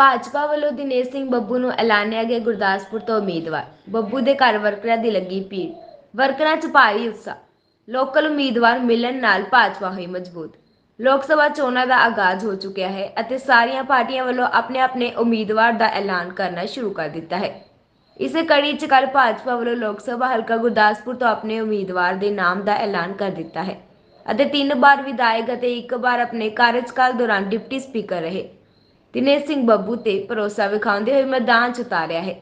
ਭਾਜਪਾ ਵੱਲੋਂ ਦਿਨੇਸ਼ ਸਿੰਘ ਬੱਬੂ ਨੂੰ ਐਲਾਨਿਆ ਗਿਆ ਗੁਰਦਾਸਪੁਰ ਤੋਂ ਉਮੀਦਵਾਰ। ਬੱਬੂ ਦੇ ਘਰ ਵਰਕਰਾਂ ਦੀ ਲੱਗੀ ਭੀੜ। ਵਰਕਰਾਂ 'ਚ ਭਾਰੀ ਉਤਸ਼ਾਹ। ਲੋਕਲ ਉਮੀਦਵਾਰ ਮਿਲਣ ਨਾਲ ਭਾਜਪਾ ਹੋਈ ਮਜ਼ਬੂਤ। ਲੋਕ ਸਭਾ ਚੋਣਾਂ ਦਾ ਆਗਾਜ਼ ਹੋ ਚੁੱਕਿਆ ਹੈ ਅਤੇ ਸਾਰੀਆਂ ਪਾਰਟੀਆਂ ਵੱਲੋਂ ਆਪਣੇ ਆਪਣੇ ਉਮੀਦਵਾਰ ਦਾ ਐਲਾਨ ਕਰਨਾ ਸ਼ੁਰੂ ਕਰ ਦਿੱਤਾ ਹੈ। ਇਸੇ ਕੜੀ 'ਚ ਕੱਲ ਭਾਜਪਾ ਵੱਲੋਂ ਲੋਕ ਸਭਾ ਹਲਕਾ ਗੁਰਦਾਸਪੁਰ ਤੋਂ ਆਪਣੇ ਉਮੀਦਵਾਰ ਦੇ ਨਾਮ ਦਾ ਐਲਾਨ ਕਰ ਦਿੱਤਾ ਹੈ ਅਤੇ ਤਿੰਨ ਵਾਰ ਵਿਧਾਇਕ ਅਤੇ ਇੱਕ ਵਾਰ ਆਪਣੇ ਕਾਰਜਕਾਲ ਦੌਰਾਨ ਡਿਪਟੀ ਸਪੀਕਰ ਰਹੇ। ਦਿਨੇਸ਼ ਸਿੰਘ ਬੱਬੂ ਤੇ ਭਰੋਸਾ ਵਿਖਾਉਂਦੇ ਹੋਏ ਮੈਦਾਨ 'ਚ ਉਤਾਰਿਆ ਹੈ।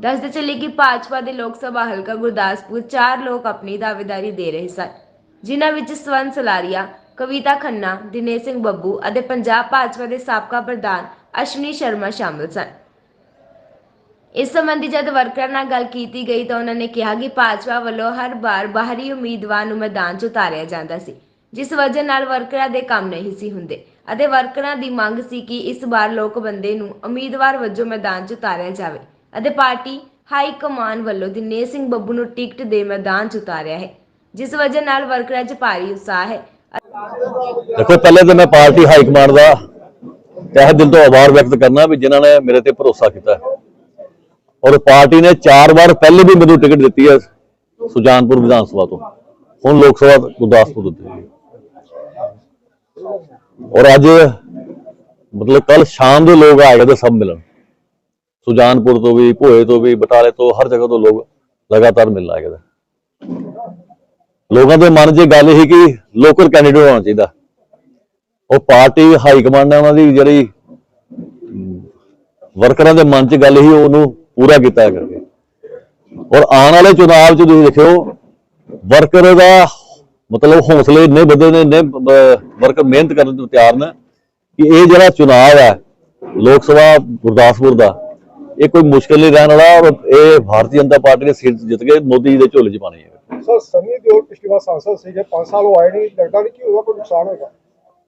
ਦੱਸਦੇ ਚੱਲੇ ਕਿ ਭਾਜਪਾ ਦੇ ਲੋਕ ਸਭਾ ਹਲਕਾ ਗੁਰਦਾਸਪੁਰ ਚਾਰ ਲੋਕ ਆਪਣੀ ਦਾਅਵੇਦਾਰੀ ਦੇ ਰਹੇ ਸਨ, ਜਿਨ੍ਹਾਂ ਵਿੱਚ ਸਵਨ ਸਲਾਰੀਆ, ਕਵਿਤਾ ਖੰਨਾ ਦਿਨੇਸ਼ ਸਿੰਘ ਬੱਬੂ ਅਤੇ ਪੰਜਾਬ ਭਾਜਪਾ ਦੇ ਸਾਬਕਾ ਪ੍ਰਧਾਨ ਅਸ਼ਵਨੀ ਸ਼ਰਮਾ ਸ਼ਾਮਲ ਸਨ। ਇਸ ਸੰਬੰਧੀ ਜਦ ਵਰਕਰਾਂ ਨਾਲ ਗੱਲ ਕੀਤੀ ਗਈ ਤਾਂ ਉਹਨਾਂ ਨੇ ਕਿਹਾ ਕਿ ਭਾਜਪਾ ਵੱਲੋਂ ਹਰ ਵਾਰ ਬਾਹਰੀ ਉਮੀਦਵਾਰ ਨੂੰ ਮੈਦਾਨ 'ਚ ਉਤਾਰਿਆ ਜਾਂਦਾ ਸੀ। ਜਿਸ ਵਜ੍ਹਾ ਨਾਲ ਵਰਕਰਾਂ ਦੇ ਕੰਮ ਨਹੀਂ ਸੀ ਹੁੰਦੇ ਅਤੇ ਵਰਕਰਾਂ ਦੀ ਮੰਗ ਸੀ ਕਿ ਇਸ ਵਾਰ ਲੋਕ ਬੰਦੇ ਨੂੰ ਉਮੀਦਵਾਰ ਵਜੋਂ ਮੈਦਾਨ 'ਚ ਉਤਾਰਿਆ ਜਾਵੇ ਅਤੇ ਪਾਰਟੀ ਹਾਈ ਕਮਾਨ ਵੱਲੋਂ ਦਿਨੇਸ਼ ਸਿੰਘ ਬੱਬੂ ਨੂੰ ਟਿਕਟ ਦੇ ਮੈਦਾਨ 'ਚ ਉਤਾਰਿਆ ਹੈ, ਜਿਸ ਵਜ੍ਹਾ ਨਾਲ ਵਰਕਰਾਂ 'ਚ ਭਾਰੀ ਉਤਸ਼ਾਹ ਹੈ। ਦੇਖੋ, ਪਹਿਲੇ ਤਾਂ ਮੈਂ ਪਾਰਟੀ ਹਾਈ ਕਮਾਂਡ ਦਾ ਤਹਿ ਦਿਲ ਤੋਂ ਆਭਾਰ ਵਿਅਕਤ ਕਰਨਾ ਵੀ ਜਿਨ੍ਹਾਂ ਨੇ ਮੇਰੇ ਤੇ ਭਰੋਸਾ ਕੀਤਾ ਔਰ ਪਾਰਟੀ ਨੇ ਚਾਰ ਵਾਰ ਪਹਿਲੇ ਵੀ ਮੈਨੂੰ ਟਿਕਟ ਦਿੱਤੀ ਹੈ ਸੁਜਾਨਪੁਰ ਵਿਧਾਨ ਸਭਾ ਤੋਂ। ਹੁਣ ਲੋਕ ਸਭਾ ਗੁਰਦਾਸਪੁਰ ਦਿੱਤੀ ਔਰ ਅੱਜ ਮਤਲਬ ਕੱਲ ਸ਼ਾਮ ਦੇ ਲੋਕ ਆਏ ਤੇ ਸਭ ਮਿਲਣ। ਸੁਜਾਨਪੁਰ ਤੋਂ ਵੀ, ਭੋਏ ਤੋਂ ਵੀ, ਬਟਾਲੇ ਤੋਂ, ਹਰ ਜਗ੍ਹਾ ਤੋਂ ਲੋਕ ਲਗਾਤਾਰ ਮਿਲਣ ਆਏ ਨੇ। ਲੋਕਾਂ ਦੇ ਮਨ 'ਚ ਗੱਲ ਸੀ ਕਿ ਲੋਕਲ ਕੈਂਡੀਡੇਟ ਹੋਣਾ ਚਾਹੀਦਾ। ਉਹ ਪਾਰਟੀ ਹਾਈ ਕਮਾਂਡ ਨੇ ਉਹਨਾਂ ਦੀ ਜਿਹੜੀ ਵਰਕਰਾਂ ਦੇ ਮਨ 'ਚ ਗੱਲ ਸੀ, ਉਹਨੂੰ ਪੂਰਾ ਕੀਤਾ ਕਰਕੇ। ਔਰ ਆਉਣ ਵਾਲੇ ਚੁਣਾਵ 'ਚ ਤੁਸੀਂ ਦੇਖਿਓ, ਵਰਕਰ ਦਾ ਮਤਲਬ ਹੌਸਲੇ ਇੰਨੇ ਵਧੇ ਨੇ ਇੰਨੇ ਵਰਕਰ ਮਿਹਨਤ ਕਰਨ ਨੂੰ ਤਿਆਰ ਨੇ ਕਿ ਇਹ ਜਿਹੜਾ ਚੁਣਾਵ ਹੈ ਲੋਕ ਸਭਾ ਗੁਰਦਾਸਪੁਰ ਦਾ ਇਹ ਕੋਈ ਮੁਸ਼ਕਲ ਨਹੀਂ ਰਹਿਣ ਵਾਲਾ ਔਰ ਇਹ ਭਾਰਤੀ ਜਨਤਾ ਪਾਰਟੀ ਨੇ ਸੀਟ ਜਿੱਤ ਕੇ ਮੋਦੀ ਜੀ ਦੇ ਝੋਲੇ 'ਚ ਪਾਣੀ ਹੈ। ਸਰ ਸਨੀ ਦਿਓਲ ਪਿਛਲੀ ਵਾਰ ਸਾਂਸਦ ਸੀਗੇ 5 ਸਾਲ ਉਹ ਆਏ ਨਹੀਂ ਲੱਗਦਾ ਨਹੀਂ ਕਿ ਉਹਦਾ ਕੋਈ ਨੁਕਸਾਨ ਹੋਏਗਾ।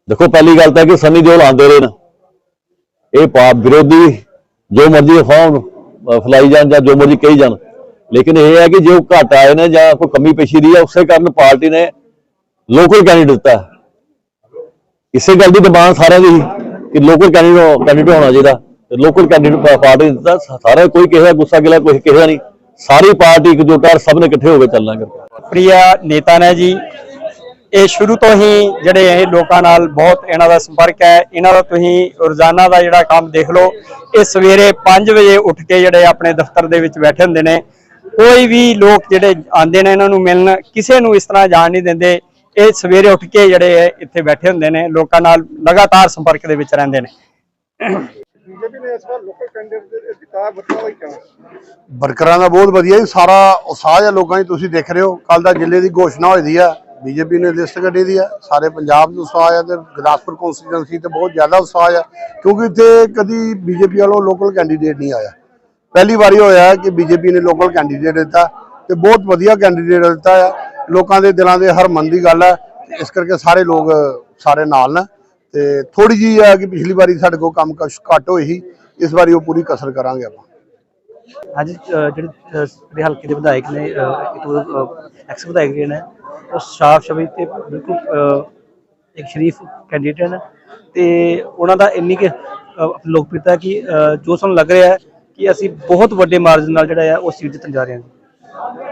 ਦੇਖੋ ਪਹਿਲੀ ਗੱਲ ਤਾਂ ਕਿ ਸਨੀ ਦਿਓਲ ਆਂਦੇ ਰਹੇ ਨੇ। ਇਹ ਪਾ ਵਿਰੋਧੀ ਜੋ ਮਰਜ਼ੀ ਫਾਉਣ ਫਲਾਈ ਜਾਣ ਜਾਂ ਜੋ ਮਰਜ਼ੀ ਕਹੀ ਜਾਣ। ਲੇਕਿਨ ਇਹ ਹੈ ਕਿ ਜੋ ਘਟ ਆਏ ਨੇ ਜਾਂ ਕੋਈ ਕਮੀ ਪੇਸ਼ੀ ਦੀ ਹੈ ਉਸੇ ਕਾਰਨ ਪਾਰਟੀ ਨੇ ਲੋਕਲ ਕੈਂਡੀਡੇਟ ਦਿੱਤਾ। ਹੈ। ਇਸੇ ਗੱਲ ਦੀ ਡਿਮਾਂਡ ਸਾਰਿਆਂ ਦੀ ਸੀ ਕਿ ਲੋਕਲ ਕੈਂਡੀਡੇਟ ਕੈਂਡੀਡੇਟ ਹੋਣਾ ਚਾਹੀਦਾ। ਤੇ ਲੋਕਲ ਕੈਂਡੀਡੇਟ ਪਾਰਟੀ ਦਿੱਤਾ। ਸਾਰੇ ਕੋਈ ਕਿਸੇ ਦਾ ਗੁੱਸਾ ਗਿਲਾ ਕੋਈ ਕਿਸੇ ਦਾ ਨਹੀਂ। ਸਾਰੀ ਪਾਰਟੀ ਇਕਜੁੱਟ ਹੈ ਸਭ ਨੇ ਇਕੱਠੇ ਹੋ ਕੇ ਚੱਲਣਾ ਕਰਕੇ ਪ੍ਰਿਆ ਨੇਤਾ ਨੇ ਜੀ, ਇਹ ਸ਼ੁਰੂ ਤੋਂ ਹੀ ਜਿਹੜੇ ਇਹ ਲੋਕਾਂ ਨਾਲ ਬਹੁਤ ਇਹਨਾਂ ਦਾ ਸੰਪਰਕ ਹੈ। ਇਹਨਾਂ ਦਾ ਤੁਸੀਂ ਰੋਜ਼ਾਨਾ ਦਾ ਜਿਹੜਾ ਕੰਮ ਦੇਖ ਲਓ, ਇਹ ਸਵੇਰੇ 5 ਵਜੇ ਉੱਠ ਕੇ ਜਿਹੜੇ ਆਪਣੇ ਦਫ਼ਤਰ ਦੇ ਵਿੱਚ ਬੈਠੇ ਹੁੰਦੇ ਨੇ। ਕੋਈ ਵੀ ਲੋਕ ਜਿਹੜੇ ਆਉਂਦੇ ਨੇ ਇਹਨਾਂ ਨੂੰ ਮਿਲਣ, ਕਿਸੇ ਨੂੰ ਇਸ ਤਰ੍ਹਾਂ ਜਾਣ ਨਹੀਂ ਦਿੰਦੇ। ਇਹ ਸਵੇਰੇ ਉੱਠ ਕੇ ਜਿਹੜੇ ਹੈ ਇੱਥੇ ਬੈਠੇ ਹੁੰਦੇ ਨੇ ਲੋਕਾਂ ਨਾਲ ਲਗਾਤਾਰ ਸੰਪਰਕ ਦੇ ਵਿੱਚ ਰਹਿੰਦੇ ਨੇ। ਬੀਜੇਪੀ ਨੇ ਇਸ ਵਾਰ ਲੋਕਲ ਕੈਂਡੀਡੇਟ ਦਿੱਤਾ ਬੱਚਾ ਦਾ ਵਰਕਰਾਂ ਦਾ ਬਹੁਤ ਵਧੀਆ ਜੀ ਸਾਰਾ ਉਤਸ਼ਾਹ ਹੈ ਲੋਕਾਂ 'ਚ ਤੁਸੀਂ ਦੇਖ ਰਹੇ ਹੋ। ਕੱਲ ਦਾ ਜ਼ਿਲ੍ਹੇ ਦੀ ਘੋਸ਼ਣਾ ਹੋਈ ਦੀ ਆ ਬੀਜੇਪੀ ਨੇ ਲਿਸਟ ਕੱਢੀ ਦੀ ਆ ਸਾਰੇ ਪੰਜਾਬ 'ਚ ਉਤਸ਼ਾਹ ਹੈ ਤੇ ਗੁਰਦਾਸਪੁਰ ਕੌਂਸਟੀਟਿਊਂਸੀ ਤੇ ਬਹੁਤ ਜ਼ਿਆਦਾ ਉਤਸ਼ਾਹ ਹੈ ਕਿਉਂਕਿ ਇੱਥੇ ਕਦੀ ਬੀਜੇਪੀ ਵੱਲੋਂ ਲੋਕਲ ਕੈਂਡੀਡੇਟ ਨਹੀਂ ਆਇਆ। ਪਹਿਲੀ ਵਾਰੀ ਹੋਇਆ ਕਿ ਬੀਜੇਪੀ ਨੇ ਲੋਕਲ ਕੈਂਡੀਡੇਟ ਦਿੱਤਾ ਤੇ ਬਹੁਤ ਵਧੀਆ ਕੈਂਡੀਡੇਟ ਦਿੱਤਾ ਆ। ਲੋਕਾਂ ਦੇ ਦਿਲਾਂ ਦੇ ਹਰ ਮਨ ਦੀ ਗੱਲ ਹੈ। ਇਸ ਕਰਕੇ ਸਾਰੇ ਲੋਕ ਸਾਰੇ ਨਾਲ ਨੇ ਤੇ ਥੋੜੀ ਜੀ ਆ ਕਿ ਪਿਛਲੀ ਵਾਰੀ ਸਾਡੇ ਕੋਲ ਕੰਮ ਕੁਛ ਘੱਟ ਹੋਈ ਸੀ। ਇਸ ਵਾਰੀ ਉਹ ਪੂਰੀ ਕਸਰ ਕਰਾਂਗੇ ਆਪਾਂ। ਅੱਜ ਜਿਹੜੇ ਸਾਡੇ ਹਲਕੇ ਦੇ ਵਿਧਾਇਕ ਨੇ ਐਕਸ ਵਿਧਾਇਕ ਜਿਹੜੇ ਨੇ ਉਹ ਸਾਫ਼ ਸ਼ਬਦ ਤੇ ਬਿਲਕੁਲ ਇੱਕ ਸ਼ਰੀਫ ਕੈਂਡੀਡੇਟ ਨੇ। ਤੇ ਉਹਨਾਂ ਦਾ ਇੰਨੀ ਕਿ ਅ, ਲੋਕਪ੍ਰਿਯਤਾ ਕਿ ਜੋ ਸਾਨੂੰ ਲੱਗ ਰਿਹਾ ਹੈ ਕਿ ਅਸੀਂ ਬਹੁਤ ਵੱਡੇ ਮਾਰਜਨ ਨਾਲ ਜਿਹੜਾ ਹੈ ਉਹ ਸੀਟ ਜਿੱਤਣ ਜਾ ਰਹੇ ਹਾਂ